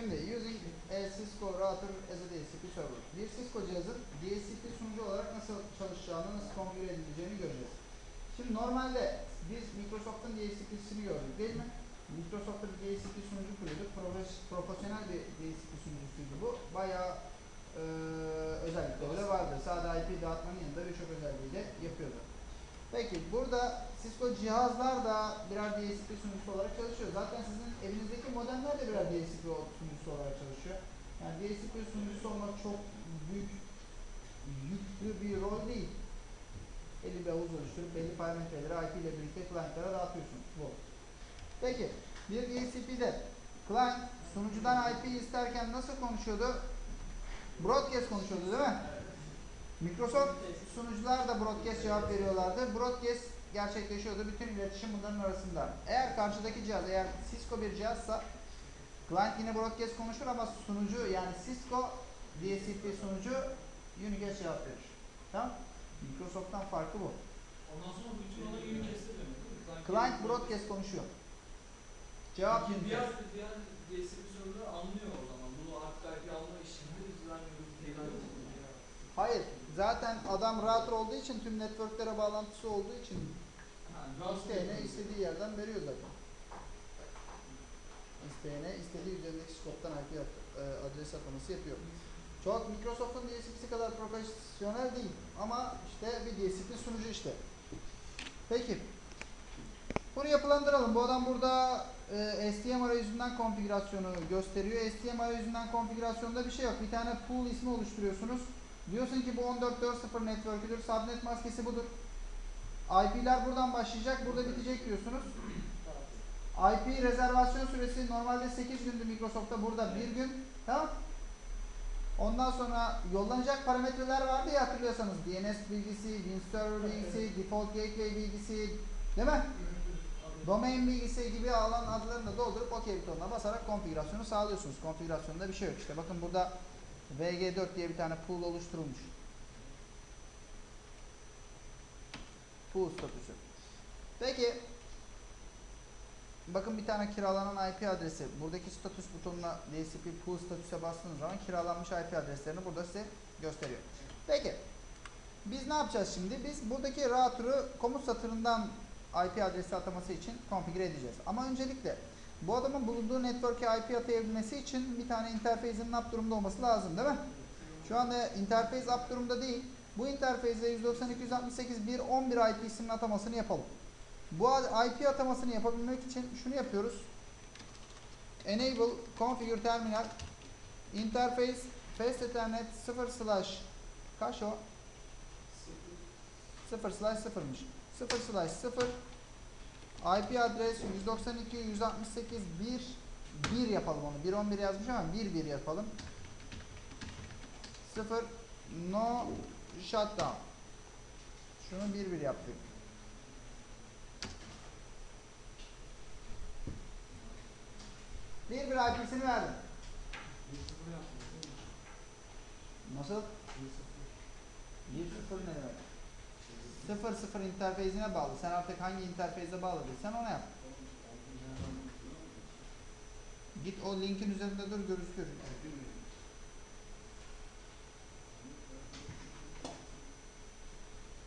Şimdi using a Cisco router as a DHCP server. Bir Cisco cihazın DHCP sunucu olarak nasıl çalışacağını, nasıl konfigüre edileceğini göreceğiz. Şimdi normalde biz Microsoft'un DHCP'sini gördük değil mi? Microsoft'ta bir DHCP sunucu kuruyordu. Profes- profesyonel bir DHCP sunucusuydu bu. Bayağı eee özellikleri de vardı. Sade IP dağıtmanın yanında birçok özelliği de yapıyordu. Peki burada Cisco cihazlar da birer DHCP sunucusu olarak çalışıyor. Zaten sizin evinizdeki modemler de birer DHCP sunucusu olarak çalışıyor. Yani DHCP sunucusu olmak çok büyük, yüklü bir rol değil. Belli bir havuz oluşturup belli parametreleri IP ile birlikte client'lara dağıtıyorsunuz. Bu. Peki bir DHCP'de client sunucudan IP isterken nasıl konuşuyordu? Broadcast konuşuyordu değil mi? Microsoft sunucular da broadcast cevap veriyorlardı. Broadcast gerçekleşiyordu. Bütün iletişim bunların arasında. Eğer karşıdaki cihaz, eğer Cisco bir cihazsa client yine broadcast konuşur ama sunucu yani Cisco DHCP sunucu unicast cevap verir. Tamam? Microsoft'tan farkı bu. Ondan sonra bütün demek değil mi? Client broadcast konuşuyor. Cevap Peki diğer, unicast. diğer DSP server'ı anlıyor o zaman. Bunu artık IP alma işini biz vermiyoruz. tekrar Hayır. Zaten adam router olduğu için tüm networklere bağlantısı olduğu için isteyene istediği yerden veriyor zaten. İsteyene istediği üzerindeki scope'tan IP e, adres ataması yapıyor. Çok Microsoft'un DSP'si kadar profesyonel değil ama işte bir DSP sunucu işte. Peki. Bunu yapılandıralım. Bu adam burada e, STM arayüzünden konfigürasyonu gösteriyor. STM arayüzünden konfigürasyonda bir şey yok. Bir tane pool ismi oluşturuyorsunuz. Diyorsun ki bu 14.4.0 network'üdür. Subnet maskesi budur. IP'ler buradan başlayacak, burada bitecek diyorsunuz. IP rezervasyon süresi normalde 8 gündü Microsoft'ta burada 1 gün. Tamam. Ondan sonra yollanacak parametreler vardı ya hatırlıyorsanız DNS bilgisi, Win Server bilgisi, Default Gateway bilgisi, değil mi? Domain bilgisi gibi alan adlarını da doldurup OK butonuna basarak konfigürasyonu sağlıyorsunuz. Konfigürasyonda bir şey yok. İşte bakın burada VG4 diye bir tane pool oluşturulmuş. Pool statüsü. Peki bakın bir tane kiralanan IP adresi. Buradaki statüs butonuna DCP pool statüse bastığınız zaman kiralanmış IP adreslerini burada size gösteriyor. Peki biz ne yapacağız şimdi? Biz buradaki router'ı komut satırından IP adresi ataması için konfigüre edeceğiz. Ama öncelikle bu adamın bulunduğu network'e IP atayabilmesi için bir tane interface'in up durumda olması lazım değil mi? Şu anda interface up durumda değil. Bu interface'e 192.168.1.11 IP'sinin atamasını yapalım. Bu IP atamasını yapabilmek için şunu yapıyoruz. Enable configure terminal interface fast ethernet 0 slash kaç o? 0 slash 0'mış. 0 slash 0 IP adres 192 168 1 1 yapalım onu. 111 yazmış ama 1 1 yapalım. 0 no shutdown. Şunu 1 1 yaptık. Bir bir IP'sini verdim. Nasıl? 1 0 ne demek? 0 0 interface'ine bağlı. Sen artık hangi interface'e bağladıysan ona yap. Git o linkin üzerinde dur görüştür.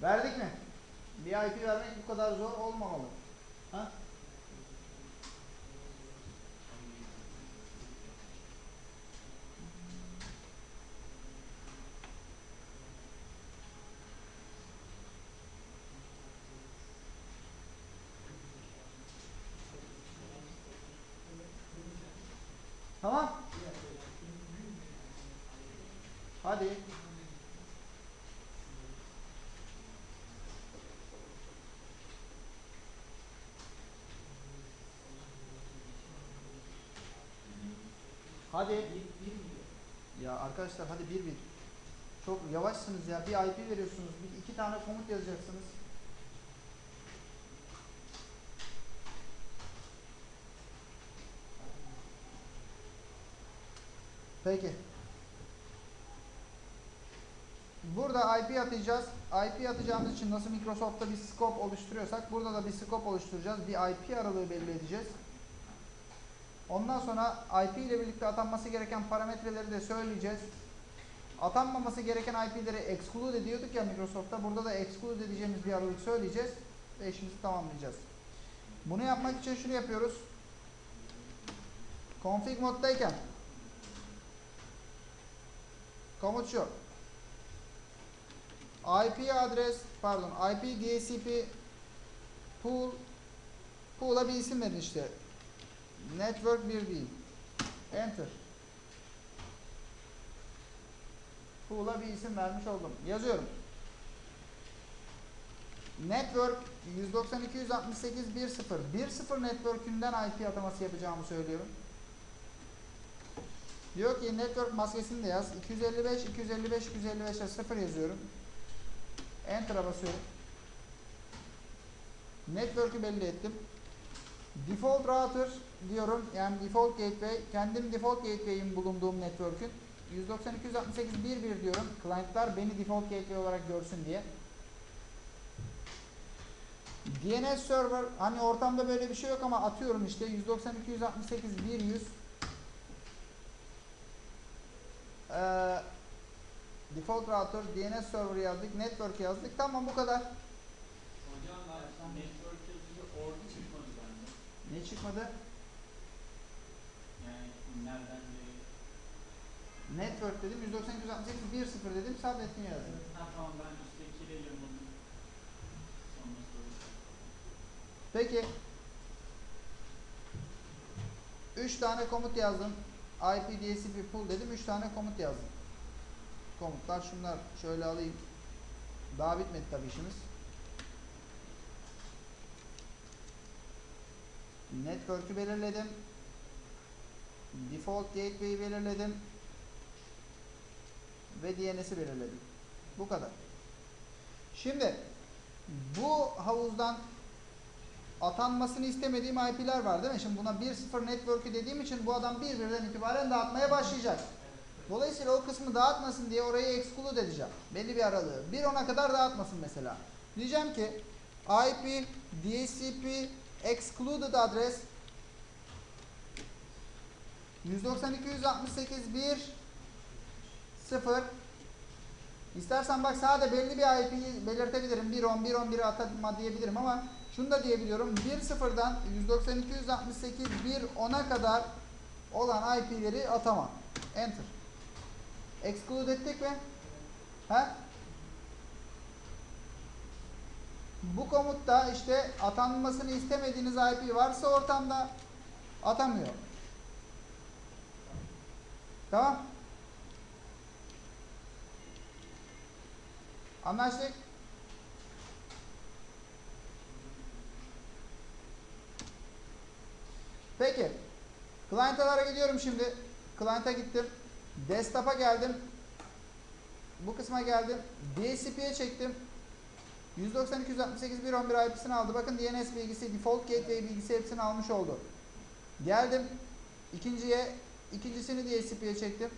Verdik mi? Bir IP vermek bu kadar zor olmamalı. Ha? Hadi. Hadi. Ya arkadaşlar hadi bir bir. Çok yavaşsınız ya. Bir IP veriyorsunuz. Bir iki tane komut yazacaksınız. Peki. Burada IP atacağız. IP atacağımız için nasıl Microsoft'ta bir scope oluşturuyorsak burada da bir scope oluşturacağız. Bir IP aralığı belli edeceğiz. Ondan sonra IP ile birlikte atanması gereken parametreleri de söyleyeceğiz. Atanmaması gereken IP'leri exclude ediyorduk ya Microsoft'ta. Burada da exclude edeceğimiz bir aralık söyleyeceğiz ve işimizi tamamlayacağız. Bunu yapmak için şunu yapıyoruz. Config moddayken komut şu. IP adres pardon IP DHCP pool pool'a bir isim verin işte. Network 1 değil. Enter. Pool'a bir isim vermiş oldum. Yazıyorum. Network 192.168.1.0 1.0 network'ünden IP ataması yapacağımı söylüyorum. Diyor ki network maskesini de yaz. 255 255 255'e 0 yazıyorum. Enter'a basıyorum. Network'ü belli ettim. Default router diyorum. Yani default gateway. Kendim default gateway'in bulunduğum network'ün 192.168.1.1 diyorum. Client'lar beni default gateway olarak görsün diye. DNS server hani ortamda böyle bir şey yok ama atıyorum işte 192.168.1.100 default router DNS server yazdık network yazdık tamam bu kadar Hocam ben network yazınca orada çıkmadı bende. ne çıkmadı Yani nereden de... network dedim 192.168.1.0 dedim subnetini yazdım Ha tamam ben işte. Sonra soracağım. peki 3 tane komut yazdım IP DHCP pool dedim 3 tane komut yazdım komutlar şunlar şöyle alayım. Daha bitmedi tabi işimiz. Network'ü belirledim. Default gateway'i belirledim. Ve DNS'i belirledim. Bu kadar. Şimdi bu havuzdan atanmasını istemediğim IP'ler var değil mi? Şimdi buna 1.0 network'ü dediğim için bu adam bir birden itibaren dağıtmaya başlayacak. Dolayısıyla o kısmı dağıtmasın diye orayı exclude edeceğim. Belli bir aralığı. 1.10'a kadar dağıtmasın mesela. Diyeceğim ki IP DHCP excluded adres 192.168.1 0 İstersen bak sade belli bir IP'yi belirtebilirim. 1.10, 1.11'i atma diyebilirim ama şunu da diyebiliyorum. 1.0'dan 192.168.1.10'a kadar olan IP'leri atamam. Enter. Exclude ettik mi? He? Bu komutta işte atanmasını istemediğiniz IP varsa ortamda atamıyor. Tamam? Anlaştık? Peki. Client'lara gidiyorum şimdi. Client'a gittim. Desktop'a geldim. Bu kısma geldim. DHCP'ye çektim. 192.168.1.11 IP'sini aldı. Bakın DNS bilgisi, default gateway bilgisi hepsini almış oldu. Geldim. ikinciye, ikincisini DHCP'ye çektim.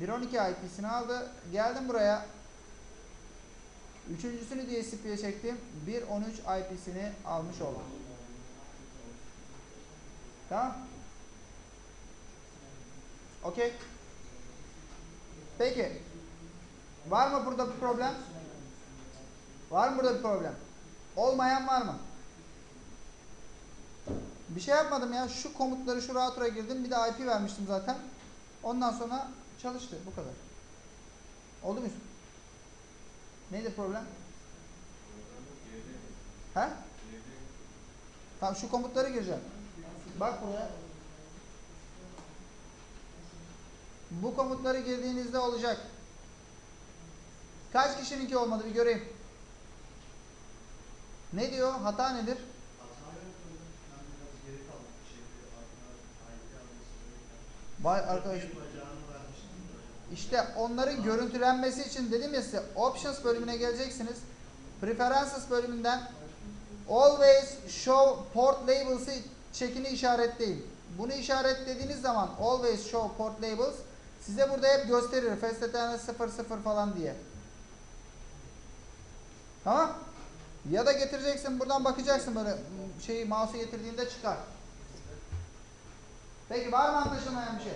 1.12 IP'sini aldı. Geldim buraya. Üçüncüsünü DHCP'ye çektim. 1.13 IP'sini almış oldum. Tamam. Okey. Peki. Var mı burada bir problem? Var mı burada bir problem? Olmayan var mı? Bir şey yapmadım ya. Şu komutları şu router'a girdim. Bir de IP vermiştim zaten. Ondan sonra çalıştı. Bu kadar. Oldu mu? Neydi problem? He? Tamam şu komutları gireceğim. Bak buraya. Bu komutları girdiğinizde olacak. Kaç kişininki olmadı bir göreyim. Ne diyor? Hata nedir? Vay arkadaş. İşte onların görüntülenmesi için dedim ya size Options bölümüne geleceksiniz. Preferences bölümünden Always show port labels'ı çekini işaretleyin. Bunu işaretlediğiniz zaman always show port labels size burada hep gösterir. FSTN 00 falan diye. Tamam? Ya da getireceksin buradan bakacaksın böyle şeyi mouse'u getirdiğinde çıkar. Peki var mı anlaşılmayan bir şey?